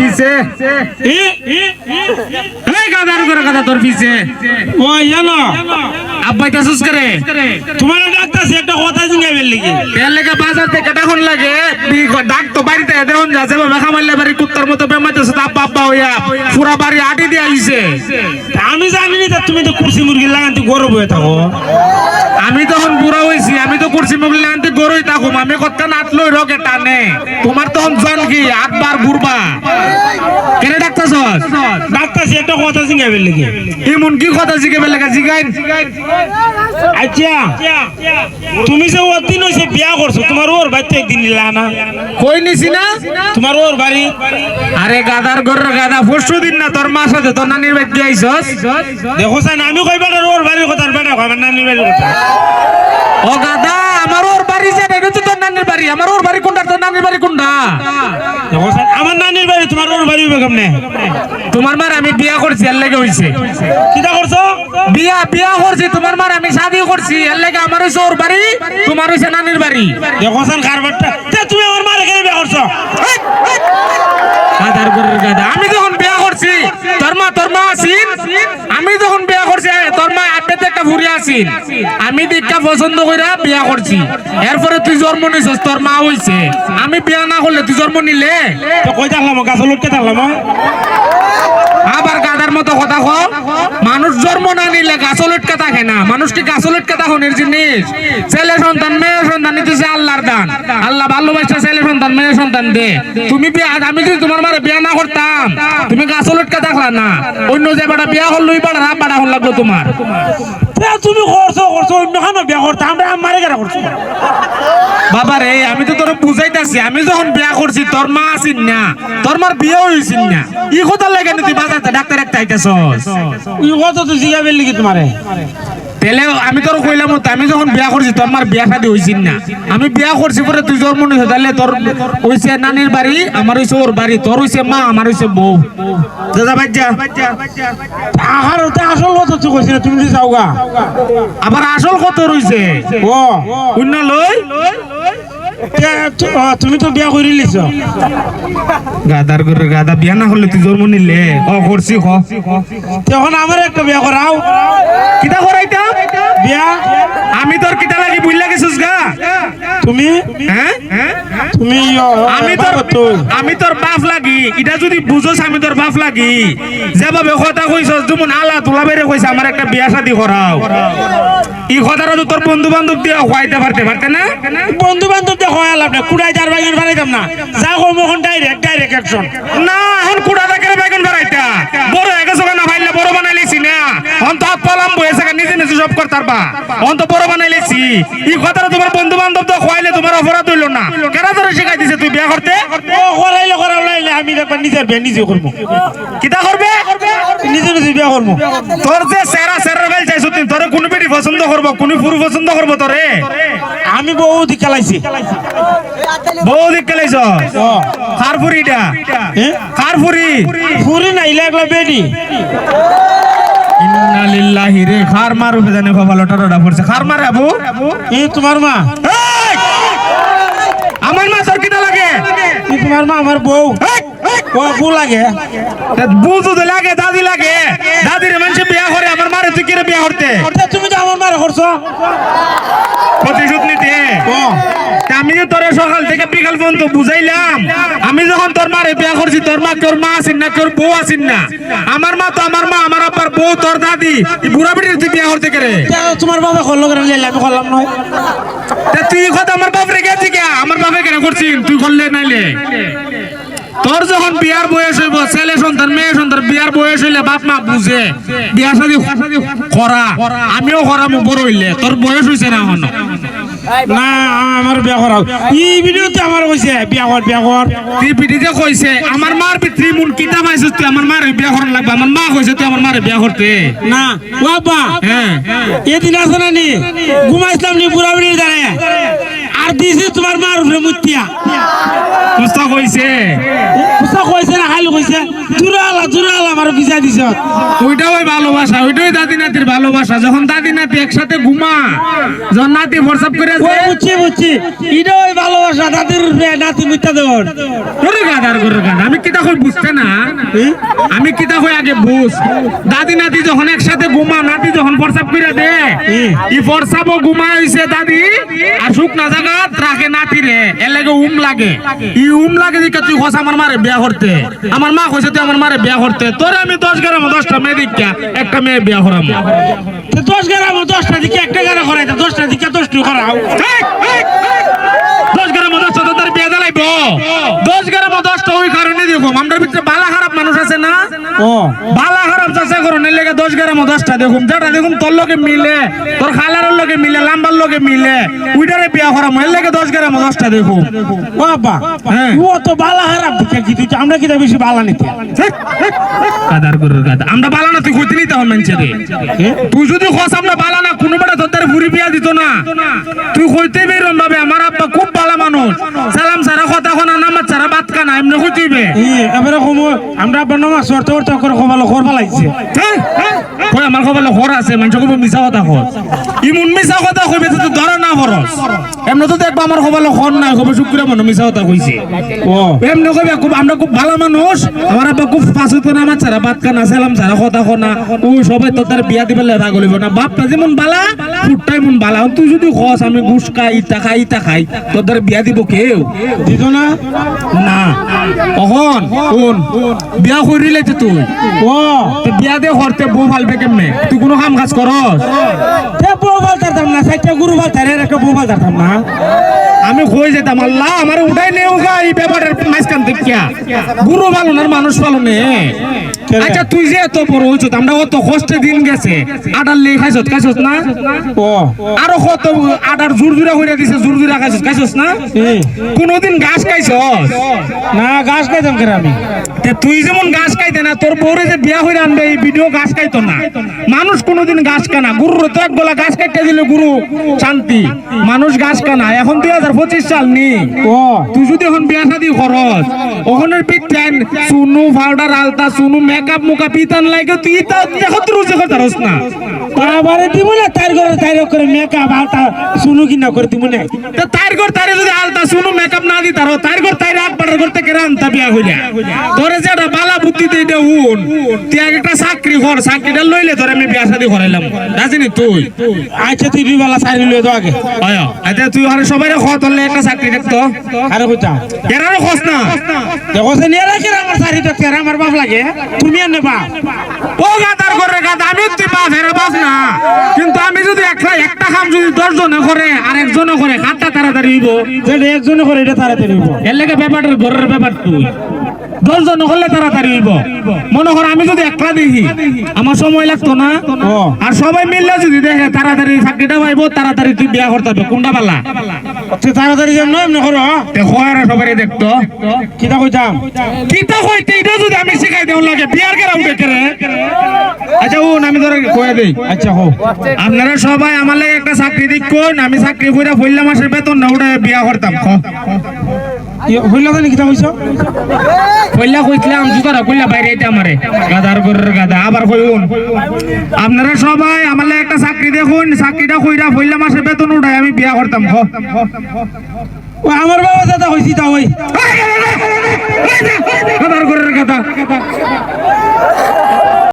পিছে এই গাদার করে গাদা তোর পিছে। ও জানো আব্বাই তাসুস করে। তোমার ডাক্তার একটা কথা শুনে লিখে এর লেগে বাজার থেকে টাকুন লাগে। বি- ডাক তো বাড়িতে দেখুন যাচ্ছে বাবা বাড়ি কুত্তার মতো বেমাইতেছে তা আব্বা হইয়া পুরা বাড়ি আটি দিয়ে আইছে। আমি জানি না তুমি তো কুর্সি মুরগি লাগাতে গরম হয়ে থাকো। আমি তখন বুড়া হইছি আমি তো করছি মোগলি আনতে গরুই থাকুম আমি কথা নাটলই রকে টানে। তোমার তখন জন কি আটবার ঘুরবা। কেন ডাক্তার ডাক্তার একটা কথা শুনে লিখে এমন কি কথা জিগে বেলে জিগাইন। আচ্ছা তুমি যে ওদিন হয়েছে বিয়া করছ তোমার ওর বাড়িতে একদিন নিলা না। কই নিছি না? তোমার ওর বাড়ি। আরে গাদার গরর গাদা পরশু দিন না তোর মা সাথে তোর নানির বাড়ি দিয়ে আইছস? দেখো স্যার আমি কই বেটার ওর বাড়ির কথা বেটা কয় আমার নানির বাড়ির কথা। ও গাদা আমার ওর বাড়ি যে এটা তো তোর নানির বাড়ি। আমার ওর বাড়ি কোনটা তোর নানির বাড়ি কোনটা? দেখো আমার নানির বাড়ি তোমার ওর বাড়ি হবে কেমনে? তোমার মার আমি বিয়া করছি এর লেগে হইছে। কিটা করছ? বিয়া বিয়া করছি তোমার মার আমি শাদি করছি এর লেগে আমার হইছে ওর বাড়ি তোমার হইছে নানির বাড়ি। দেখো স্যার কারবারটা তুমি আমার মার এখানে বিয়া করছ? গাদার গরুর গাদা। আমি যখন বিয়া করছি তোর মা তোর মা আছিন? আমি যখন বিয়া করছি তোর মা একটা ঘুরে আছিন। আমি দীক্ষা পছন্দ কইরা বিয়া করছি। এরপরে তুই জন্ম নিছিস তোর মা হইছে। আমি বিয়া না করলে তুই জন্ম নিলে? তো কই থাকলাম গাছ লটকে থাকলাম আবার গাদার মতো কথা ক মানুষ জন্ম না নিলে গাছ লটকা থাকে না। মানুষ কি গাছ লটকা থাকুনের জিনিস? ছেলে সন্তান, মেয়ে সন্তান নিতেছে আল্লাহর দান। আল্লাহ ভালোবাসা ছেলে সন্তান, মেয়ে সন্তান দে। তুমি আমি যদি তোমার মারে বিয়া না করতাম, তুমি গাছ লটকা থাকলা না। অন্য যে বেটা বিয়া হল বাড়া রাব বাড়া হল লাগল তোমার। তুমি করছ করছ অন্য কেন বিয়া করছ আমরা আমারে কেন করছ বাবা রে আমি তো তোর বুঝাইতেছি আমি যখন বিয়া করছি তোর মা আছিস না তোর মার বিয়ে হয়েছিল না। ই কথা লাগে তুই বাজার ডাক্তার একটা আইতেছ ই কত তুই জিগাবেন লিখি তোমারে তেলে আমি তোর কইলাম তো আমি যখন বিয়া করছি তোর আমার বিয়া শাদি হয়েছি না। আমি বিয়া করছি পরে তুই জন্ম মনে তাহলে তোর হয়েছে নানির বাড়ি আমার হয়েছে ওর বাড়ি তোর হয়েছে মা আমার হয়েছে বউ দাদা বাজ্জা আহার ওটা আসল কথা তো কইছি তুমি যে যাওগা। আবার আসল কত রইছে ও শূন্য লই তে তু- তুমি তো বিয়া করে লিছ গাদার করে গাদা বিয়া না হলে তুই জন্ম নিলে। ও করছি খ তখন আমার একটা বিয়া করাও কিটা করাইতা বিয়া? আমি তোর কিটা লাগি বুঝলা গেছিস গা? তুমি? হ্যাঁ? তুমি ই- আমি তোর। আমি তোর বাপ লাগি। এটা যদি বুঝোস আমি তোর বাপ লাগি। যেভাবে কথা কইছস যেমন আলা তোলা বেড়ে কইছে আমার একটা বিয়া শাদি করাও। ই কথাটা তো তোর বন্ধু বান্ধব দিয়ে হওয়াইতে পারতে পারতে না? বন্ধু বান্ধব দিয়ে হয় লাভ না কুড়াই চার বাগান বাড়াইতাম না। যা ওখান ডাইরেক্ট ডাইরেক্ট অ্যাকশন না এখন কুড়া থাকে বেগুন বেড়াইতা বড় হয়ে গেছে না ভাইলে বড় বানাই লেছি না অন তো হাত পলাম নিজে সব করতার বা। অন তো বড় বানাই লেছি ই কথাটা তোমার বন্ধু বান্ধব তো খোয়াইলে তোমার অপরাধ হইল না। কেনা তোর শিখাই দিছে তুই বিয়া করতে? করাইলে করাইলে আমি দেখবার নিজের বিয়া নিজে করব কিতা করবে? নিজে নিজে বিয়া করব তোর যে সেরা সেরা বেল চাইছো তুই তোরে কোন বেটি পছন্দ করব কোন পুরু পছন্দ করব তোরে? আমি বহু দিক খেলাইছি। বউ দিক কেলাইছ ও কার ফুরিটা? কার ফুরি ফুরি না ইলা একলা বেডি। ইন্না লিল্লাহি রে খার মার জানে কপাল টরডা পড়ছে। খার মারে আবু। এই তোমার মা। আমার মা কিটা লাগে? তোমার মা আমার বউ! ও বউ লাগে। তো লাগে দাদি লাগে। দাদির মানুষে বিয়া করে আমার মারে তুই কিরে বিয়া করতে? তুমি তো আমার মারা করছ। প্রতিশোধ নিতে। আমি যে তোর সকাল থেকে বিকাল পর্যন্ত বুঝাইলাম আমি যখন তোর মারে বিয়া করছি তোর মা তোর মা আসিন না তোর বউ আসিন না। আমার মা তো আমার মা আমার বউ তোর দাদি বুড়া বেটির তুই বিয়া করতে কেরে তোমার বাবা করল কেন? লাইলে আমি করলাম নয়। তুই কথা আমার বাপ রেখে আছি কে? আমার বাপে কেন করছিস? তুই করলে নাইলে। তোর যখন বিয়ার বয়স হইব ছেলে সন্তান মেয়ে সন্তান বিয়ার বয়স হইলে বাপ মা বুঝে বিয়া সাদি করা। আমিও করামু বড় হইলে। তোর বয়স হইছে না এখন। না আমার বিয়া করাও এই ভিডিওতে আমার কইছে বিয়া কর বিয়া কর তুই পিঠিতে কইছে আমার মার পিতৃ মুন কিতা মাইছ তুই? আমার মারে বিয়া করার লাগবে। আমার মা কইছে তুই আমার মারে বিয়া করতে না বাবা হ্যাঁ। এদিন আছে না নি? ঘুমাইছিলাম নি বুড়া বুড়ি দাঁড়ায় আর দিছি তোমার মার উপরে মুতিয়া কুস্তা কইছে। কুসা কইছে না খালি কইছে। দূরে আলা আমার ভিজা দিছ ওইটা ওই ভালোবাসা ওইটাই দাদি নাতির ভালোবাসা। যখন দাদি নাতি একসাথে ঘুমা যখন নাতি হোয়াটসঅ্যাপ করে ওই বুঝছি বুঝছি। এটা ওই ভালোবাসা দাদির উপরে নাতি মুত্যা দেওয়ার। করে গাদার করে গাদা আমি কিতা কই বুঝতে না? আমি কিতা কই আগে বুঝ। দাদি নাতি যখন একসাথে ঘুমা নাতি যখন হোয়াটসঅ্যাপ করে দে ই হোয়াটসঅ্যাপও ঘুমা হইছে দাদি। আর সুখ না জাগাত রাখে নাতি রে এর লাগে উম লাগে। ই উম লাগে যে তুই হস আমার মারে বিয়া করতে। আমার মা কইছে তুই আমার মারে বিয়া করতে। তোরে আমি দশ গ্রাম দশটা মেয়ে দিকা একটা মেয়ে বিয়া করাম। তো দশ গ্রাম দশটা দিকে একটা গাড়া করাই দাও দশটা দিকে দশটু করাও। ঠিক, ঠিক, ঠিক। দশ গ্রাম দশটা তো তার বিয়া দিলাইব? দশ গ্রাম দশটা ওই কারণে দেখো আমরা ভিতরে বালা খারাপ মানুষ আছে না? বালা খারাপ চাষা করো লেগে দশ গ্রাম দশটা দেখুন যেটা দেখুন তোর লগে মিলে তোর খালার লগে মিলে লাম্বার লগে মিলে উইটারে বিয়া করাম এর লেগে দশ গ্রাম দশটা দেখুন বাবা হ্যাঁ। ও তো বালা হারাপ দিকে তুই আমরা কি বেশি বালা নিতে? কাদার গরুর গাদা আমরা বালা না তুই কইতে নিতে হন মানছে তুই যদি খস আমরা বালা না কোনো বেটা তোর দ্বারা ভুরি বিয়া দিত না। তুই কইতে বেরম ভাবে আমার আব্বা খুব ভালো মানুষ। সালাম সারা কথা কোনা নামাজ সারা বাত কানা এমনি কইতেইবে এবারে আমরা বনমা সরত সরত করে কবালো করবা লাগছে কই আমার কপালে খর আছে মানুষ কইব মিছা কথা কর ইমন মিছা কথা কইবে তো ধরে না বরস এমনি তো দেখবা আমার কপালে খর নাই কবে শুক্রিয়া মনে মিছা কথা কইছে ও এমনি কইবে খুব আমরা খুব ভালো মানুষ আমার আব্বা খুব পাঁচ তো নামাজ ছাড়া বাত কানা সালাম ছাড়া কথা কনা ও সবাই তো তার বিয়া দিবে রাগ হইব না। বাপটা যেমন বালা ফুটটাই মন বালা তুই যদি খস আমি ঘুষ খাই ইটা খাই ইটা খাই তোর দ্বারা বিয়া দিব কেউ দিত না? না। অহন কোন বিয়া করিলে তুই। ও তো বিয়া দিয়ে করতে বউ ফালবে কেমনে? তুই কোনো কাম কাজ করস? বউ বউ বালতারতাম না সাইটা গুরু বালতারে একটা বউ বালতারতাম না। আমি কই যেতাম আল্লাহ আমার উঠাই নেও গা এই ব্যাপারের মাঝখান থেকে। গুরু পালনের মানুষ পালনে। আচ্ছা তুই যে এত বড় হইছ আমরা অত কষ্টে দিন গেছে। আটার লেগে খাইছত খাইছত না? ও। আরও কত আটার জোর জুরা হইরা দিছে জোর জুরা খাইছত খাইছত না? কোনোদিন ঘাস খাইছস? না গাছ খাইতাম কেন আমি? তুই যেমন ঘাস খাইতে না তোর বউরে যে বিয়া হইরা আনবে এই ভিডিও ঘাস খাইতো না। মানুষ কোনোদিন ঘাস কানা গুরুর তো এক গলা ঘাস কাটতে দিলে গুরু শান্তি। মানুষ ঘাস কানা এখন দুই হাজার পঁচিশ সাল নি। ও তুই যদি এখন বিয়া শাদি খরচ ওখানের পিঠান সুনু পাউডার আলতা সুনু মেকআপ মুকআপ ইতান লাগে তুই তা দেখো তুই না। তারপরে দিব না তার তার করে মেকআপ আলতা শুনু কি না করে দিব না। তো তার ঘর তারে যদি আলতা সুনু মেকআপ না দি তারো তার ঘর তারে আট পাটার করতে কেরা আনতা বিয়া হইলা। তোরে যেটা বালা বুদ্ধি দে উন। তুই একটা চাকরি কর চাকরিটা লইলে তোরে আমি বিয়া শাদি করাইলাম। রাজিনি তুই? আচ্ছা তুই বিবালা সারি লয়ে দাও আগে। আয়া আচ্ছা তুই আর সবাই খত হলে একটা চাকরি দেখতো। আরে বুঝা। এরারও খোঁজ না। দেখো সে নিয়ে রাখি আমার চাকরি তো তেরা আমার বাপ লাগে। তুমি আর নেবা। ও গাদার করে গাদা আমি তুই বাপ হেরা বাপ না। কিন্তু আমি যদি একটা একটা কাম যদি দশ জনে করে আর একজনে করে হাতটা তাড়াতাড়ি হইব। একজনে করে এটা তাড়াতাড়ি হইব। এর লেগে ব্যাপারটা ঘরের ব্যাপার তুই। দশ জন হলে তাড়াতাড়ি হইব। মনে কর আমি যদি একলা দেখি আমার সময় লাগতো না। আর সবাই মিললে যদি দেখে তাড়াতাড়ি চাকরিটা পাইব তাড়াতাড়ি তুই বিয়া করতে হবে কোনটা পালা তাড়াতাড়ি যেন এমনি করো? দেখো আর সবাই দেখতো। কিতা কইতাম? কিতা হইতে এটা যদি আমি শিখাই দেও লাগে বিয়ার কেরাম দেখে আচ্ছা ও আমি ধরে কয়ে দেই। আচ্ছা হো। আপনারা সবাই আমার লাগে একটা চাকরি দেখুন আমি চাকরি করে পয়লা মাসের বেতন না ওটা বিয়া করতাম। হইল জানি কিতা কইছ পয়লা কইছিলাম জুতারা কইলা বাইরে এটা আমারে। গাদার গরের গাদা আবার কইউন আপনারা সবাই আমার লাগে একটা চাকরি দেখুন চাকরিটা কইরা পয়লা মাসের বেতন উঠাই আমি বিয়া করতাম ও আমার বাবা দাদা হইছি তা ওই। গাদার গরের গাদা।